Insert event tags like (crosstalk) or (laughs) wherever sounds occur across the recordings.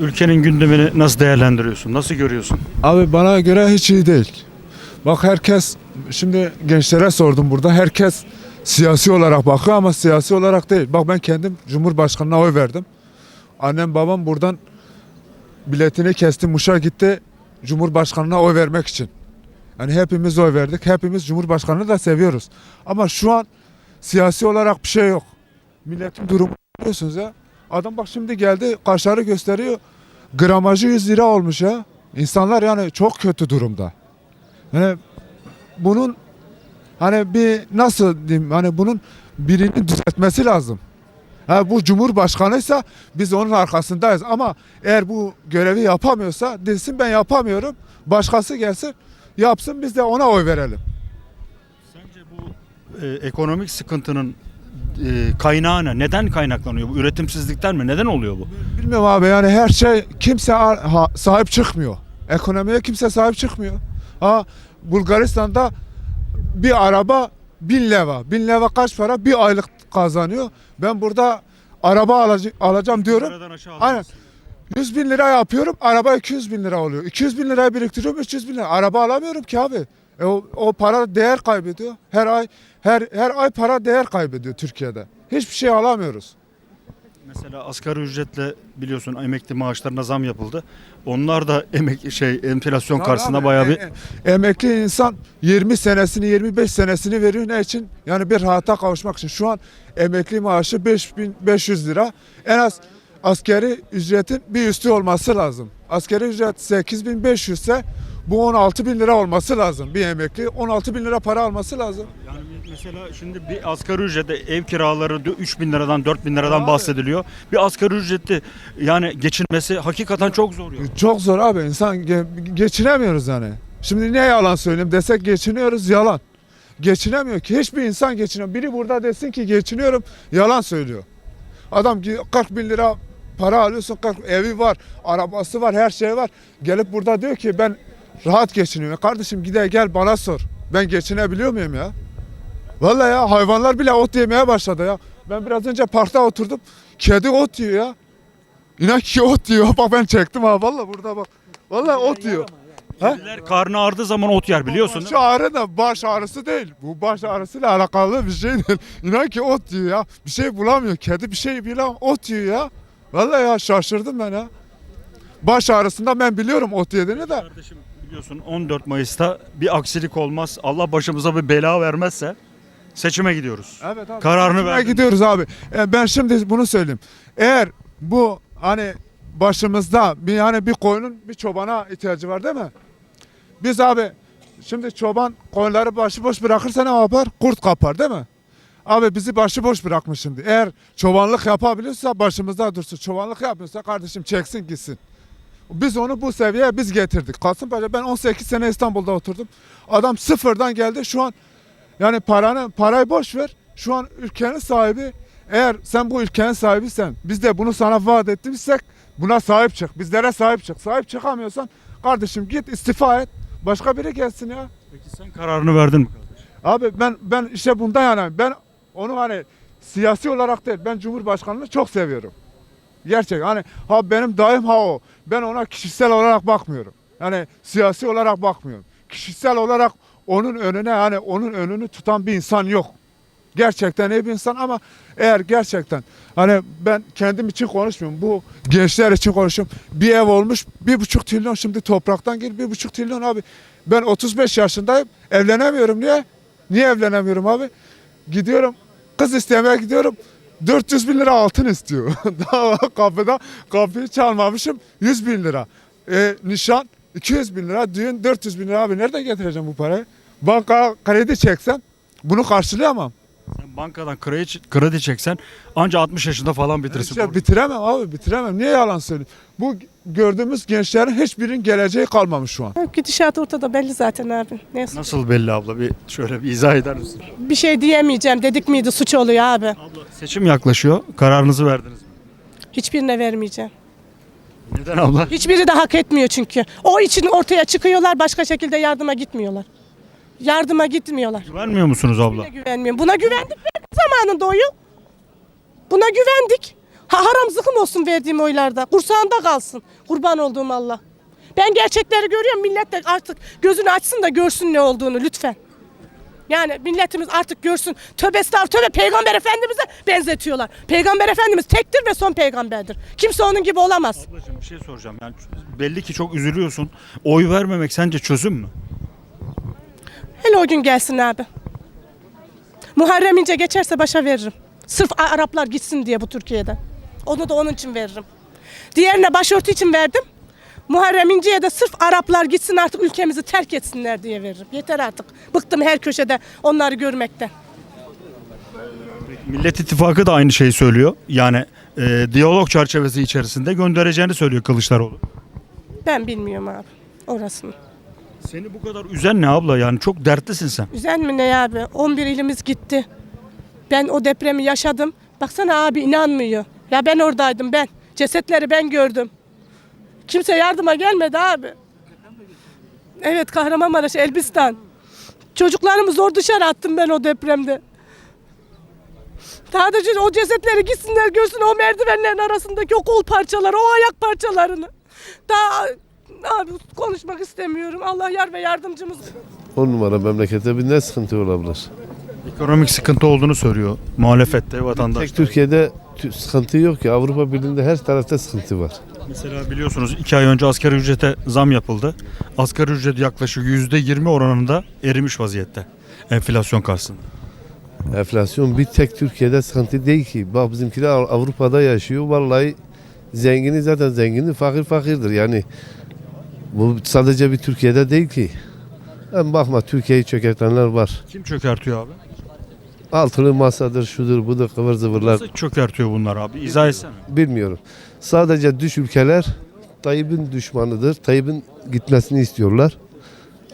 Ülkenin gündemini nasıl değerlendiriyorsun? Nasıl görüyorsun? Abi bana göre hiç iyi değil. Bak herkes şimdi gençlere sordum burada. Herkes siyasi olarak bakıyor ama siyasi olarak değil. Bak ben kendim Cumhurbaşkanı'na oy verdim. Annem babam buradan biletini kesti Muş'a gitti Cumhurbaşkanı'na oy vermek için. Yani hepimiz oy verdik. Hepimiz Cumhurbaşkanı'nı da seviyoruz. Ama şu an siyasi olarak bir şey yok. Milletin durumu biliyorsunuz ya. Adam bak şimdi geldi kaşarı gösteriyor. Gramajı 100 lira olmuş ya. İnsanlar yani çok kötü durumda. Yani bunun hani bir nasıl diyeyim hani bunun birini düzeltmesi lazım. Ha, bu cumhurbaşkanıysa biz onun arkasındayız ama eğer bu görevi yapamıyorsa desin ben yapamıyorum. Başkası gelsin yapsın biz de ona oy verelim. Sence bu e, ekonomik sıkıntının e, kaynağı ne? Neden kaynaklanıyor? Bu üretimsizlikten mi? Neden oluyor bu? Bilmiyorum abi yani her şey kimse ha- sahip çıkmıyor. Ekonomiye kimse sahip çıkmıyor. Ha Bulgaristan'da bir araba bin leva. Bin leva kaç para? Bir aylık kazanıyor. Ben burada araba alaca- alacağım diyorum. Aynen. alamazsın. 100 bin lira yapıyorum. Araba 200 bin lira oluyor. 200 bin lirayı biriktiriyorum 300 bin lira. Araba alamıyorum ki abi. E o, o para değer kaybediyor. Her ay her her ay para değer kaybediyor Türkiye'de. Hiçbir şey alamıyoruz. Mesela asgari ücretle biliyorsun emekli maaşlarına zam yapıldı. Onlar da emek şey enflasyon Tabii karşısında abi, bayağı e- bir e- emekli insan 20 senesini 25 senesini veriyor ne için? Yani bir rahata kavuşmak için. Şu an emekli maaşı 5500 lira. En az askeri ücretin bir üstü olması lazım. Askeri ücret 8500 ise bu 16 bin lira olması lazım. Bir emekli 16 bin lira para alması lazım. Yani mesela şimdi bir asgari ücrette ev kiraları 3 bin liradan 4 bin liradan Abi. bahsediliyor. Bir asgari ücretli yani geçinmesi hakikaten çok zor ya. Çok zor abi insan ge- geçinemiyoruz yani. Şimdi ne yalan söyleyeyim desek geçiniyoruz yalan. Geçinemiyor ki hiçbir insan geçinemiyor. Biri burada desin ki geçiniyorum yalan söylüyor. Adam ki 40 bin lira para alıyorsun 40 evi var arabası var her şey var. Gelip burada diyor ki ben rahat geçiniyorum. Kardeşim gide gel bana sor. Ben geçinebiliyor muyum ya? Vallahi ya hayvanlar bile ot yemeye başladı ya. Ben biraz önce parkta oturdum. Kedi ot yiyor ya. İnan ki ot yiyor. Bak ben çektim ha vallahi burada bak. Vallahi ot yiyor. Ha? Kediler karnı ağrıdığı zaman ot yer biliyorsun Baş değil mi? ağrı da baş ağrısı değil. Bu baş ağrısıyla alakalı bir şey değil. İnan ki ot yiyor ya. Bir şey bulamıyor. Kedi bir şey bulamıyor. Ot yiyor ya. Vallahi ya şaşırdım ben ya. Baş ağrısında ben biliyorum ot yediğini de. Kardeşim biliyorsun 14 Mayıs'ta bir aksilik olmaz. Allah başımıza bir bela vermezse seçime gidiyoruz. Evet abi. Kararını Seçime verdin. gidiyoruz abi. E, ben şimdi bunu söyleyeyim. Eğer bu hani başımızda bir hani bir koyunun bir çobana ihtiyacı var değil mi? Biz abi şimdi çoban koyunları başıboş bırakırsa ne yapar? Kurt kapar değil mi? Abi bizi başıboş bırakmış şimdi. Eğer çobanlık yapabiliyorsa başımızda dursun. Çobanlık yapmıyorsa kardeşim çeksin gitsin. Biz onu bu seviyeye biz getirdik. Kasımpaşa ben 18 sene İstanbul'da oturdum. Adam sıfırdan geldi. Şu an yani paranı parayı boş ver. Şu an ülkenin sahibi. Eğer sen bu ülkenin sahibiysen biz de bunu sana vaat ettiysek buna sahip çık. Bizlere sahip çık. Sahip çıkamıyorsan kardeşim git istifa et. Başka biri gelsin ya. Peki sen kararını verdin mi kardeşim? Abi ben ben işte bunda yani ben onu hani siyasi olarak değil ben Cumhurbaşkanını çok seviyorum. Gerçek hani ha benim dayım ha o. Ben ona kişisel olarak bakmıyorum. Yani siyasi olarak bakmıyorum. Kişisel olarak onun önüne hani onun önünü tutan bir insan yok. Gerçekten iyi bir insan ama eğer gerçekten hani ben kendim için konuşmuyorum. Bu gençler için konuşuyorum. Bir ev olmuş bir buçuk trilyon şimdi topraktan gel bir buçuk trilyon abi. Ben 35 yaşındayım evlenemiyorum niye? Niye evlenemiyorum abi? Gidiyorum kız istemeye gidiyorum. 400 bin lira altın istiyor. (laughs) Daha kapıda kapıyı çalmamışım 100 bin lira. E, nişan 200 bin lira, düğün 400 bin lira abi nereden getireceğim bu parayı? Banka kredi çeksem bunu karşılayamam. Bankadan kredi, kredi çeksen anca 60 yaşında falan bitirsin. İşte bitiremem abi bitiremem. Niye yalan söyleyeyim? Bu gördüğümüz gençlerin hiçbirinin geleceği kalmamış şu an. Gidişat ortada belli zaten abi. Neyse. Nasıl belli abla? Bir şöyle bir izah eder misin? Bir şey diyemeyeceğim dedik miydi suç oluyor abi. Abla seçim yaklaşıyor. Kararınızı verdiniz mi? Hiçbirine vermeyeceğim. Neden abla? Hiçbiri de hak etmiyor çünkü. O için ortaya çıkıyorlar başka şekilde yardıma gitmiyorlar. Yardıma gitmiyorlar. Güvenmiyor musunuz abla? Buna güvenmiyorum. Buna güvendik ben zamanında oyu. Buna güvendik. Ha haram zıkım olsun verdiğim oylarda. Kursağında kalsın. Kurban olduğum Allah. Ben gerçekleri görüyorum. Millet de artık gözünü açsın da görsün ne olduğunu lütfen. Yani milletimiz artık görsün. Tövbe estağfurullah tövbe peygamber efendimize benzetiyorlar. Peygamber efendimiz tektir ve son peygamberdir. Kimse onun gibi olamaz. Ablacığım bir şey soracağım. Yani belli ki çok üzülüyorsun. Oy vermemek sence çözüm mü? Hele o gün gelsin abi. Muharrem İnce geçerse başa veririm. Sırf Araplar gitsin diye bu Türkiye'den. Onu da onun için veririm. Diğerine başörtü için verdim. Muharrem İnce'ye de sırf Araplar gitsin artık ülkemizi terk etsinler diye veririm. Yeter artık. Bıktım her köşede onları görmekten. Millet İttifakı da aynı şeyi söylüyor. Yani e, diyalog çerçevesi içerisinde göndereceğini söylüyor Kılıçdaroğlu. Ben bilmiyorum abi orasını. Seni bu kadar üzen ne abla? Yani çok dertlisin sen. Üzen mi ne abi? 11 ilimiz gitti. Ben o depremi yaşadım. Baksana abi inanmıyor. Ya ben oradaydım ben. Cesetleri ben gördüm. Kimse yardıma gelmedi abi. Evet Kahramanmaraş, Elbistan. Çocuklarımı zor dışarı attım ben o depremde. Sadece o cesetleri gitsinler görsün o merdivenlerin arasındaki o kol parçaları, o ayak parçalarını. Daha abi konuşmak istemiyorum. Allah yar ve yardımcımız. On numara memlekette bir ne sıkıntı olabilir? Ekonomik sıkıntı olduğunu söylüyor muhalefette vatandaş. Tek Türkiye'de tü- sıkıntı yok ki. Avrupa Birliği'nde her tarafta sıkıntı var. Mesela biliyorsunuz iki ay önce asgari ücrete zam yapıldı. Asgari ücret yaklaşık %20 oranında erimiş vaziyette. Enflasyon karşısında. Enflasyon bir tek Türkiye'de sıkıntı değil ki. Bak bizimkiler Av- Avrupa'da yaşıyor. Vallahi zengini zaten zengini, fakir fakirdir. Yani bu sadece bir Türkiye'de değil ki. Hem bakma Türkiye'yi çökertenler var. Kim çökertiyor abi? Altılı masadır, şudur, budur, kıvır zıvırlar. Nasıl çökertiyor bunlar abi? İzah etsene. Bilmiyorum. Sadece düş ülkeler Tayyip'in düşmanıdır. Tayyip'in gitmesini istiyorlar.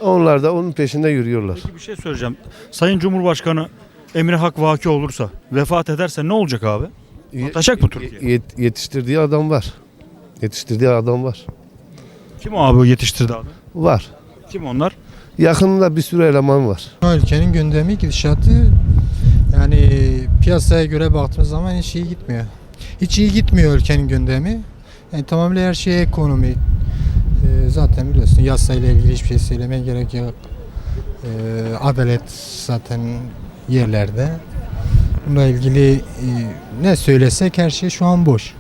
Onlar da onun peşinde yürüyorlar. Peki bir şey söyleyeceğim. Sayın Cumhurbaşkanı Emre Hak vaki olursa, vefat ederse ne olacak abi? Batacak mı Türkiye? Yet- yetiştirdiği adam var. Yetiştirdiği adam var. Kim o abi o yetiştirdi abi? Var. Kim onlar? Yakınında bir sürü eleman var. Ülkenin gündemi gidişatı yani piyasaya göre baktığımız zaman hiç iyi gitmiyor. Hiç iyi gitmiyor ülkenin gündemi. Yani tamamıyla her şey ekonomi. Ee, zaten biliyorsun yasayla ilgili hiçbir şey söylemeye gerek yok. Ee, adalet zaten yerlerde. Bununla ilgili e, ne söylesek her şey şu an boş.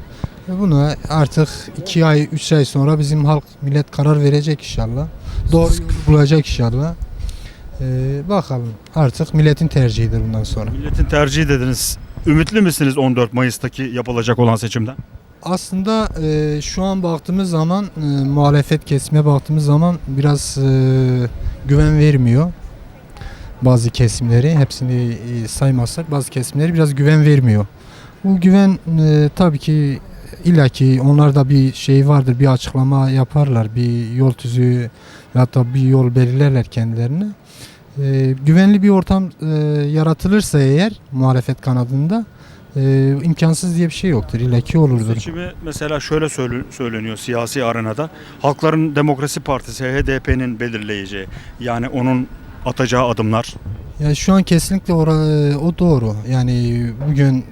Buna artık iki ay, üç ay sonra bizim halk, millet karar verecek inşallah. Doğru bulacak inşallah. Ee, bakalım artık milletin tercihidir bundan sonra. Milletin tercihi dediniz. Ümitli misiniz 14 Mayıs'taki yapılacak olan seçimden? Aslında e, şu an baktığımız zaman e, muhalefet kesime baktığımız zaman biraz e, güven vermiyor. Bazı kesimleri hepsini e, saymazsak bazı kesimleri biraz güven vermiyor. Bu güven e, tabii ki illaki onlarda bir şey vardır bir açıklama yaparlar bir yol tüzüğü hatta bir yol belirlerler kendilerine. E, güvenli bir ortam e, yaratılırsa eğer muhalefet kanadında e, imkansız diye bir şey yoktur. İlla ki olurdur. Seçimi mesela şöyle söyle- söyleniyor siyasi arenada. Halkların Demokrasi Partisi HDP'nin belirleyeceği. Yani onun atacağı adımlar. Ya şu an kesinlikle ora- o doğru. Yani bugün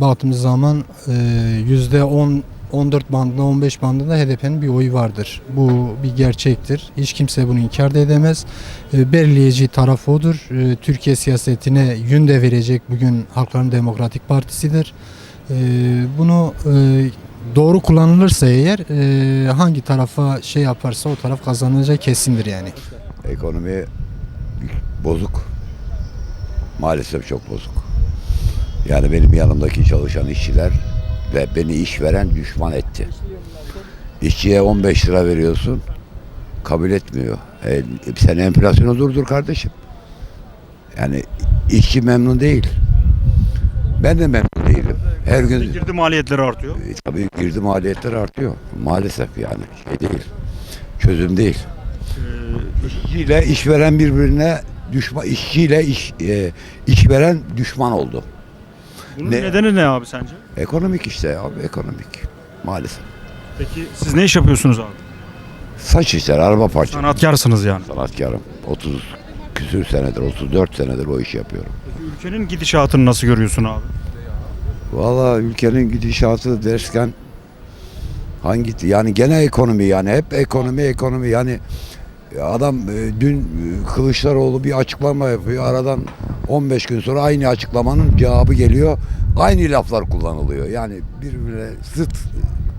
baktığımız zaman e, yüzde 10 14 bandında 15 bandında HDP'nin bir oyu vardır. Bu bir gerçektir. Hiç kimse bunu inkar da edemez. E, belirleyici taraf odur. E, Türkiye siyasetine yön de verecek bugün Halkların Demokratik Partisi'dir. Bunu doğru kullanılırsa eğer hangi tarafa şey yaparsa o taraf kazanacak kesindir yani. Ekonomi bozuk. Maalesef çok bozuk. Yani benim yanımdaki çalışan işçiler ve beni işveren düşman etti. İşçiye 15 lira veriyorsun, kabul etmiyor. E, sen enflasyonu durdur kardeşim. Yani işçi memnun değil. Ben de memnun değilim. Her gün Girdi maliyetleri artıyor. e, tabii girdi maliyetler artıyor. Maalesef yani şey değil. Çözüm değil. İşçiyle işveren birbirine düşman, işçiyle iş, e, işveren düşman oldu. Bunun Ne? nedeni ne abi sence? Ekonomik işte abi ekonomik. Maalesef. Peki siz ne iş yapıyorsunuz abi? Saç işleri, araba parçası. Sanatkarsınız yani. Sanatkarım. 30 küsür senedir, 34 senedir o işi yapıyorum. Peki ülkenin gidişatını nasıl görüyorsun abi? Valla ülkenin gidişatı dersken hangi yani gene ekonomi yani hep ekonomi ekonomi yani adam e, dün e, Kılıçdaroğlu bir açıklama yapıyor aradan 15 gün sonra aynı açıklamanın cevabı geliyor aynı laflar kullanılıyor yani birbirine zıt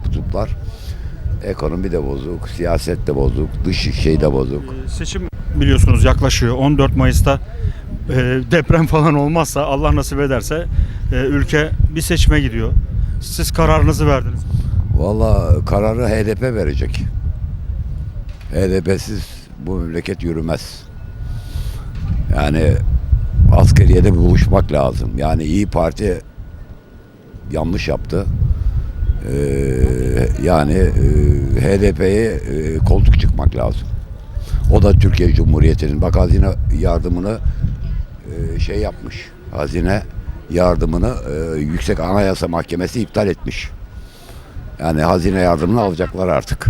kutuplar ekonomi de bozuk siyaset de bozuk dış şey de bozuk Seçim biliyorsunuz yaklaşıyor. 14 Mayıs'ta e, deprem falan olmazsa Allah nasip ederse e, ülke bir seçime gidiyor. Siz kararınızı verdiniz. Valla kararı HDP verecek. HDP'siz bu memleket yürümez. Yani askeriyede buluşmak lazım. Yani İyi Parti yanlış yaptı. Ee, yani e, HDP'ye e, koltuk çıkmak lazım. O da Türkiye Cumhuriyeti'nin bak hazine yardımını e, şey yapmış. Hazine yardımını e, Yüksek Anayasa Mahkemesi iptal etmiş. Yani hazine yardımını alacaklar artık.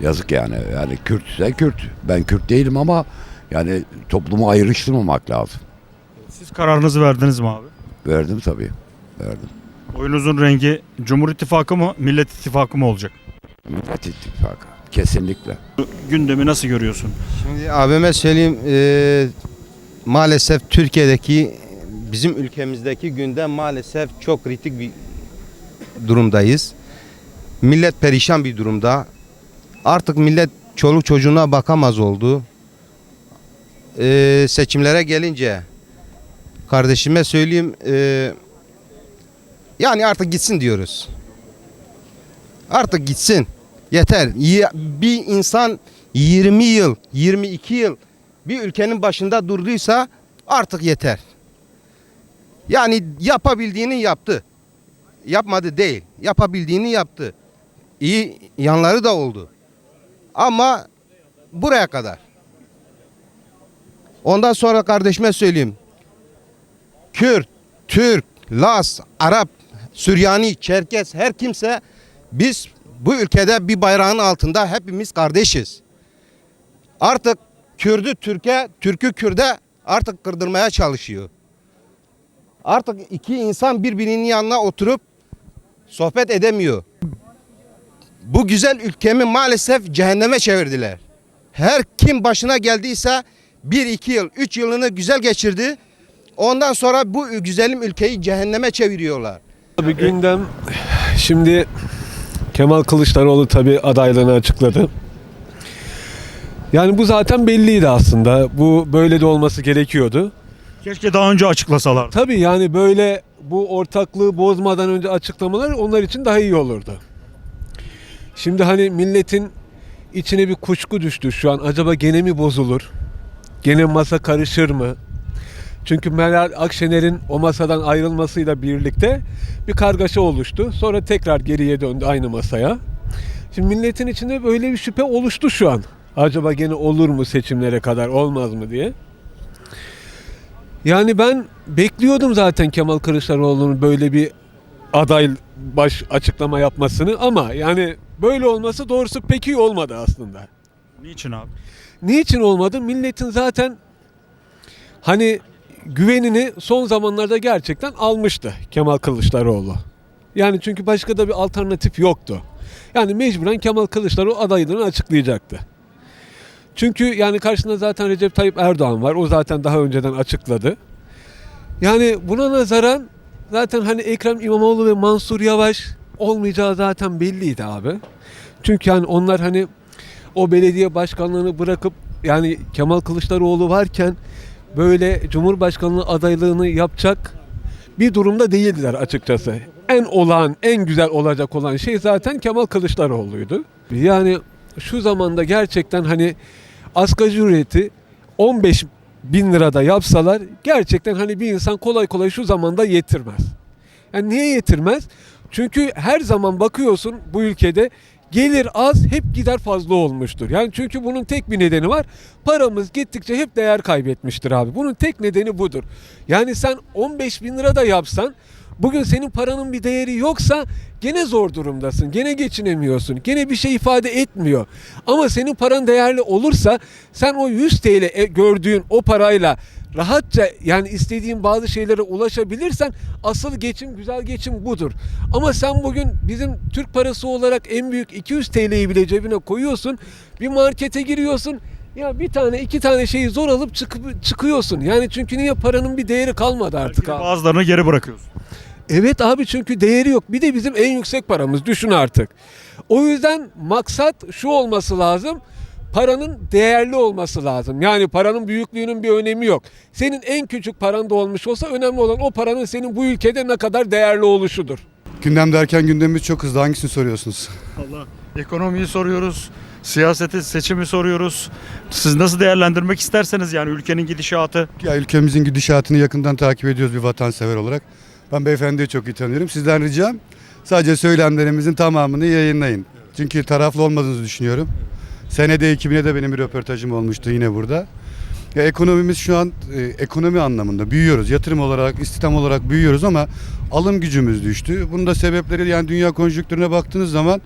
Yazık yani. Yani Kürtse Kürt. Ben Kürt değilim ama yani toplumu ayrıştırmamak lazım. Siz kararınızı verdiniz mi abi? Verdim tabii. Verdim. Oyunuzun rengi Cumhur İttifakı mı, Millet İttifakı mı olacak? Millet İttifakı. Kesinlikle. Gündemi nasıl görüyorsun? Şimdi abime söyleyeyim e, maalesef Türkiye'deki bizim ülkemizdeki gündem maalesef çok kritik bir durumdayız. Millet perişan bir durumda. Artık millet çoluk çocuğuna bakamaz oldu. E, seçimlere gelince kardeşime söyleyeyim e, yani artık gitsin diyoruz. Artık gitsin. Yeter. Bir insan 20 yıl, 22 yıl bir ülkenin başında durduysa artık yeter. Yani yapabildiğini yaptı. Yapmadı değil. Yapabildiğini yaptı. İyi yanları da oldu. Ama buraya kadar. Ondan sonra kardeşime söyleyeyim. Kürt, Türk, Laz, Arap, Süryani, Çerkes her kimse biz bu ülkede bir bayrağın altında hepimiz kardeşiz. Artık Kürdü Türkiye, Türk'ü Kürde artık kırdırmaya çalışıyor. Artık iki insan birbirinin yanına oturup sohbet edemiyor. Bu güzel ülkemi maalesef cehenneme çevirdiler. Her kim başına geldiyse bir iki yıl, üç yılını güzel geçirdi. Ondan sonra bu güzelim ülkeyi cehenneme çeviriyorlar. Tabii gündem şimdi Kemal Kılıçdaroğlu tabii adaylığını açıkladı. Yani bu zaten belliydi aslında. Bu böyle de olması gerekiyordu. Keşke daha önce açıklasalar. Tabii yani böyle bu ortaklığı bozmadan önce açıklamalar onlar için daha iyi olurdu. Şimdi hani milletin içine bir kuşku düştü şu an. Acaba gene mi bozulur? Gene masa karışır mı? Çünkü Meral Akşener'in o masadan ayrılmasıyla birlikte bir kargaşa oluştu. Sonra tekrar geriye döndü aynı masaya. Şimdi milletin içinde böyle bir şüphe oluştu şu an. Acaba gene olur mu seçimlere kadar olmaz mı diye. Yani ben bekliyordum zaten Kemal Kılıçdaroğlu'nun böyle bir aday baş açıklama yapmasını ama yani böyle olması doğrusu pek iyi olmadı aslında. Niçin abi? Niçin olmadı? Milletin zaten hani güvenini son zamanlarda gerçekten almıştı Kemal Kılıçdaroğlu. Yani çünkü başka da bir alternatif yoktu. Yani mecburen Kemal Kılıçdaroğlu adaylığını açıklayacaktı. Çünkü yani karşısında zaten Recep Tayyip Erdoğan var. O zaten daha önceden açıkladı. Yani buna nazaran zaten hani Ekrem İmamoğlu ve Mansur Yavaş olmayacağı zaten belliydi abi. Çünkü yani onlar hani o belediye başkanlığını bırakıp yani Kemal Kılıçdaroğlu varken böyle Cumhurbaşkanlığı adaylığını yapacak bir durumda değildiler açıkçası. En olağan, en güzel olacak olan şey zaten Kemal Kılıçdaroğlu'ydu. Yani şu zamanda gerçekten hani asgari ücreti 15 bin lirada yapsalar gerçekten hani bir insan kolay kolay şu zamanda yetirmez. Yani niye yetirmez? Çünkü her zaman bakıyorsun bu ülkede gelir az hep gider fazla olmuştur. Yani çünkü bunun tek bir nedeni var. Paramız gittikçe hep değer kaybetmiştir abi. Bunun tek nedeni budur. Yani sen 15 bin lira da yapsan bugün senin paranın bir değeri yoksa gene zor durumdasın. Gene geçinemiyorsun. Gene bir şey ifade etmiyor. Ama senin paran değerli olursa sen o 100 TL e- gördüğün o parayla rahatça yani istediğin bazı şeylere ulaşabilirsen asıl geçim güzel geçim budur. Ama sen bugün bizim Türk parası olarak en büyük 200 TL'yi bile cebine koyuyorsun. Bir markete giriyorsun. Ya bir tane iki tane şeyi zor alıp çıkıp çıkıyorsun. Yani çünkü niye paranın bir değeri kalmadı artık abi. Bazılarını geri bırakıyorsun. Evet abi çünkü değeri yok. Bir de bizim en yüksek paramız düşün artık. O yüzden maksat şu olması lazım. Paranın değerli olması lazım. Yani paranın büyüklüğünün bir önemi yok. Senin en küçük paran da olmuş olsa önemli olan o paranın senin bu ülkede ne kadar değerli oluşudur. Gündem derken gündemimiz çok hızlı. Hangisini soruyorsunuz? Allah. Ekonomiyi soruyoruz. Siyaseti, seçimi soruyoruz. Siz nasıl değerlendirmek isterseniz yani ülkenin gidişatı. Ya ülkemizin gidişatını yakından takip ediyoruz bir vatansever olarak. Ben beyefendiyi çok iyi tanıyorum. Sizden ricam sadece söylemlerimizin tamamını yayınlayın. Çünkü taraflı olmadığınızı düşünüyorum. Senede 2000'e de benim bir röportajım olmuştu yine burada. Ya ekonomimiz şu an e, ekonomi anlamında büyüyoruz. Yatırım olarak, istihdam olarak büyüyoruz ama alım gücümüz düştü. Bunun da sebepleri yani dünya konjonktürüne baktığınız zaman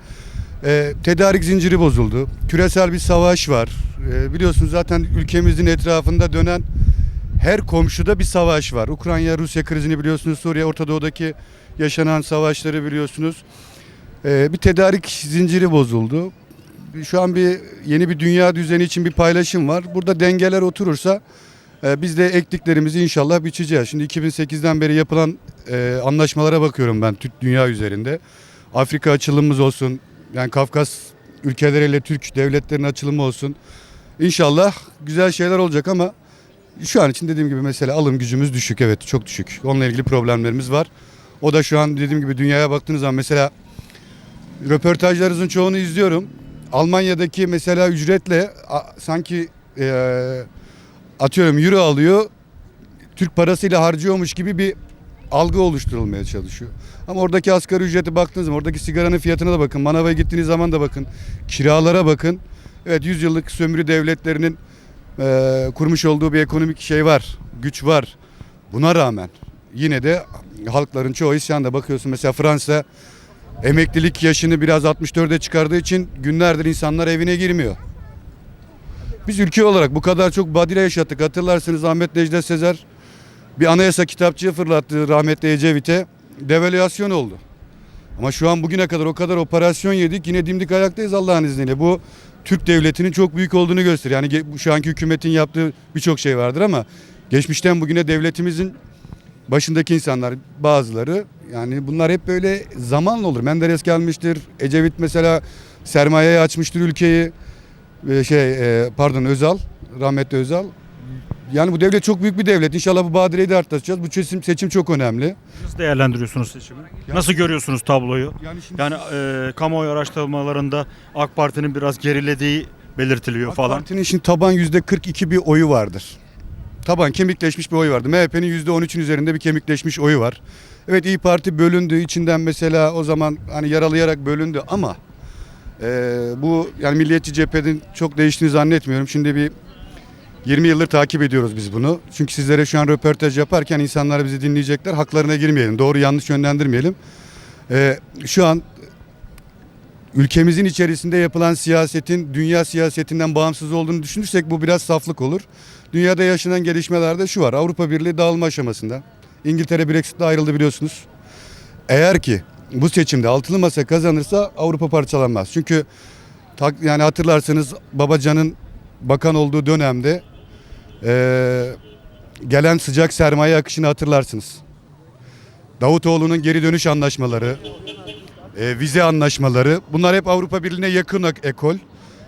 e, tedarik zinciri bozuldu. Küresel bir savaş var. E, biliyorsunuz zaten ülkemizin etrafında dönen her komşuda bir savaş var. Ukrayna Rusya krizini biliyorsunuz. Suriye Orta Doğu'daki yaşanan savaşları biliyorsunuz. E, bir tedarik zinciri bozuldu. Şu an bir yeni bir dünya düzeni için bir paylaşım var. Burada dengeler oturursa e, biz de ektiklerimizi inşallah biçeceğiz. Şimdi 2008'den beri yapılan e, anlaşmalara bakıyorum ben dünya üzerinde. Afrika açılımımız olsun, yani Kafkas ülkeleriyle Türk devletlerinin açılımı olsun. İnşallah güzel şeyler olacak ama şu an için dediğim gibi mesela alım gücümüz düşük evet çok düşük. Onunla ilgili problemlerimiz var. O da şu an dediğim gibi dünyaya baktığınız zaman mesela röportajlarınızın çoğunu izliyorum. Almanya'daki mesela ücretle a, sanki e, atıyorum euro alıyor. Türk parasıyla harcıyormuş gibi bir algı oluşturulmaya çalışıyor. Ama oradaki asgari ücrete baktığınız zaman oradaki sigaranın fiyatına da bakın. Manavaya gittiğiniz zaman da bakın. Kiralara bakın. Evet 100 yıllık sömürü devletlerinin e, kurmuş olduğu bir ekonomik şey var. Güç var. Buna rağmen yine de halkların çoğu isyanda bakıyorsun. Mesela Fransa emeklilik yaşını biraz 64'e çıkardığı için günlerdir insanlar evine girmiyor. Biz ülke olarak bu kadar çok badire yaşattık. Hatırlarsınız Ahmet Necdet Sezer bir anayasa kitapçığı fırlattı rahmetli Ecevit'e. Devalüasyon oldu. Ama şu an bugüne kadar o kadar operasyon yedik yine dimdik ayaktayız Allah'ın izniyle. Bu Türk devletinin çok büyük olduğunu gösteriyor. Yani şu anki hükümetin yaptığı birçok şey vardır ama geçmişten bugüne devletimizin başındaki insanlar bazıları yani bunlar hep böyle zamanla olur. Menderes gelmiştir. Ecevit mesela sermayeye açmıştır ülkeyi. Şey e, pardon Özal rahmetli Özal. Yani bu devlet çok büyük bir devlet. İnşallah bu badireyi de artacağız. Bu seçim, seçim çok önemli. Nasıl değerlendiriyorsunuz seçimi? Nasıl görüyorsunuz tabloyu? Yani şimdi Yani e, kamuoyu araştırmalarında AK Parti'nin biraz gerilediği belirtiliyor AK falan. Parti'nin şimdi taban yüzde 42 bir oyu vardır. Taban kemikleşmiş bir oyu vardı. MHP'nin yüzde 13'ün üzerinde bir kemikleşmiş oyu var. Evet İyi Parti bölündü. içinden mesela o zaman hani yaralayarak bölündü ama e, bu yani Milliyetçi Cephe'nin çok değiştiğini zannetmiyorum. Şimdi bir 20 yıldır takip ediyoruz biz bunu. Çünkü sizlere şu an röportaj yaparken insanlar bizi dinleyecekler. Haklarına girmeyelim. Doğru yanlış yönlendirmeyelim. E, şu an ülkemizin içerisinde yapılan siyasetin dünya siyasetinden bağımsız olduğunu düşünürsek bu biraz saflık olur. Dünyada yaşanan gelişmelerde şu var. Avrupa Birliği dağılma aşamasında. İngiltere Brexit'le ayrıldı biliyorsunuz. Eğer ki bu seçimde altılı masa kazanırsa Avrupa parçalanmaz. Çünkü yani hatırlarsanız Babacan'ın bakan olduğu dönemde eee, gelen sıcak sermaye akışını hatırlarsınız. Davutoğlu'nun geri dönüş anlaşmaları, e, vize anlaşmaları bunlar hep Avrupa Birliği'ne yakın ek- ekol.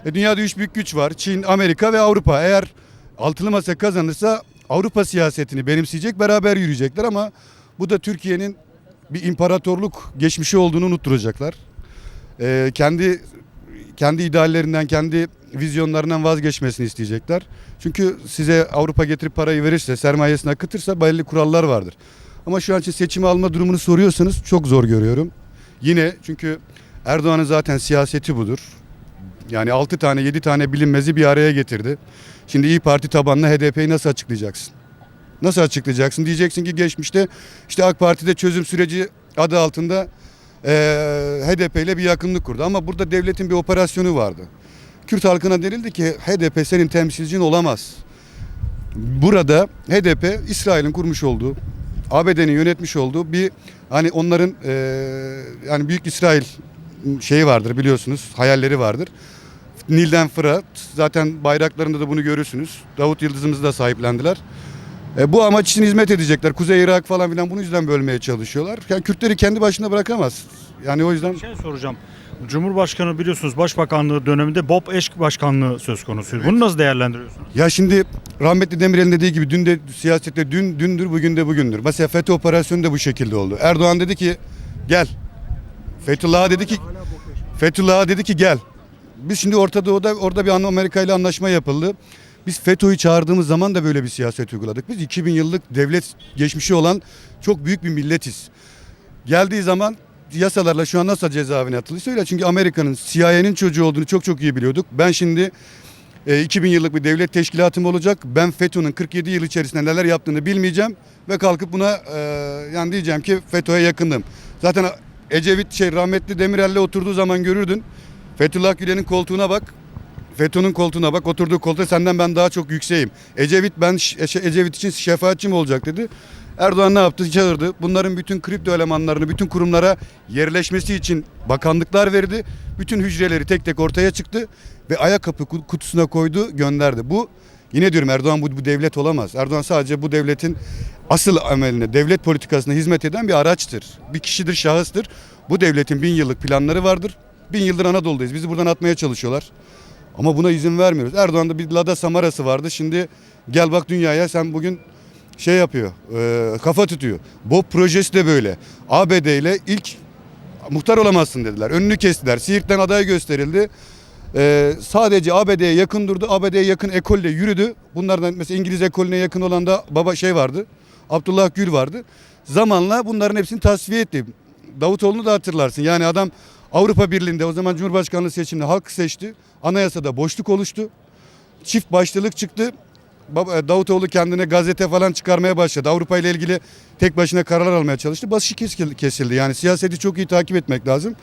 E, dünyada üç büyük güç var. Çin, Amerika ve Avrupa. Eğer altılı masa kazanırsa Avrupa siyasetini benimseyecek beraber yürüyecekler ama bu da Türkiye'nin bir imparatorluk geçmişi olduğunu unutturacaklar. E, kendi kendi ideallerinden, kendi vizyonlarından vazgeçmesini isteyecekler. Çünkü size Avrupa getirip parayı verirse, sermayesini akıtırsa belli kurallar vardır. Ama şu an için seçimi alma durumunu soruyorsanız çok zor görüyorum. Yine çünkü Erdoğan'ın zaten siyaseti budur. Yani 6 tane 7 tane bilinmezi bir araya getirdi. Şimdi İyi Parti tabanına HDP'yi nasıl açıklayacaksın? Nasıl açıklayacaksın? Diyeceksin ki geçmişte işte AK Parti'de çözüm süreci adı altında eee HDP ile bir yakınlık kurdu. Ama burada devletin bir operasyonu vardı. Kürt halkına denildi ki HDP senin temsilcin olamaz. burada HDP İsrail'in kurmuş olduğu ABD'nin yönetmiş olduğu bir hani onların eee, yani büyük İsrail şeyi vardır biliyorsunuz hayalleri vardır. Nil'den Fırat zaten bayraklarında da bunu görürsünüz. Davut Yıldızımızı da sahiplendiler. E, bu amaç için hizmet edecekler. Kuzey Irak falan filan bunu yüzden bölmeye çalışıyorlar. Yani Kürtleri kendi başına bırakamaz. Yani o yüzden Bir şey soracağım. Cumhurbaşkanı biliyorsunuz Başbakanlığı döneminde Bob Eşk Başkanlığı söz konusuydu. Bunu nasıl değerlendiriyorsunuz? Ya şimdi rahmetli Demirel'in dediği gibi dün de siyasette dün dündür bugün de bugündür. Mesela FETÖ operasyonu da bu şekilde oldu. Erdoğan dedi ki gel. Fethullah'a dedi ki Fethullah'a dedi ki gel. Biz şimdi Orta Doğu'da orada bir Amerika ile anlaşma yapıldı. Biz FETÖ'yü çağırdığımız zaman da böyle bir siyaset uyguladık. Biz 2000 yıllık devlet geçmişi olan çok büyük bir milletiz. Geldiği zaman yasalarla şu an nasıl cezaevine atılıyor öyle. Çünkü Amerika'nın CIA'nin çocuğu olduğunu çok çok iyi biliyorduk. Ben şimdi e, 2000 yıllık bir devlet teşkilatım olacak. Ben FETÖ'nün 47 yıl içerisinde neler yaptığını bilmeyeceğim ve kalkıp buna e, yani diyeceğim ki FETÖ'ye yakındım. Zaten Ecevit şey rahmetli Demirel'le oturduğu zaman görürdün. Fethullah Gülen'in koltuğuna bak. FETÖ'nün koltuğuna bak oturduğu koltuğa senden ben daha çok yükseğim. Ecevit ben ş- şey, Ecevit için şefaatçi mi olacak dedi. Erdoğan ne yaptı? Çağırdı. Bunların bütün kripto elemanlarını bütün kurumlara yerleşmesi için bakanlıklar verdi. Bütün hücreleri tek tek ortaya çıktı ve ayakkabı ku- kutusuna koydu, gönderdi. Bu yine diyorum Erdoğan bu, bu devlet olamaz. Erdoğan sadece bu devletin asıl ameline, devlet politikasına hizmet eden bir araçtır. Bir kişidir, şahıstır. Bu devletin bin yıllık planları vardır. Bin yıldır Anadolu'dayız. Bizi buradan atmaya çalışıyorlar. Ama buna izin vermiyoruz. Erdoğan'da bir Lada Samarası vardı. Şimdi gel bak dünyaya sen bugün şey yapıyor, e, kafa tutuyor. BOP projesi de böyle. ABD ile ilk muhtar olamazsın dediler. Önünü kestiler. Siirt'ten aday gösterildi. E, sadece ABD'ye yakın durdu. ABD'ye yakın ekolle yürüdü. Bunlardan mesela İngiliz ekolüne yakın olan da baba şey vardı. Abdullah Gül vardı. Zamanla bunların hepsini tasfiye etti. Davutoğlu'nu da hatırlarsın. Yani adam Avrupa Birliği'nde o zaman Cumhurbaşkanlığı seçiminde halk seçti. Anayasada boşluk oluştu. Çift başlılık çıktı. Baba- Davutoğlu kendine gazete falan çıkarmaya başladı. Avrupa ile ilgili tek başına karar almaya çalıştı. Başı kesildi. Yani siyaseti çok iyi takip etmek lazım.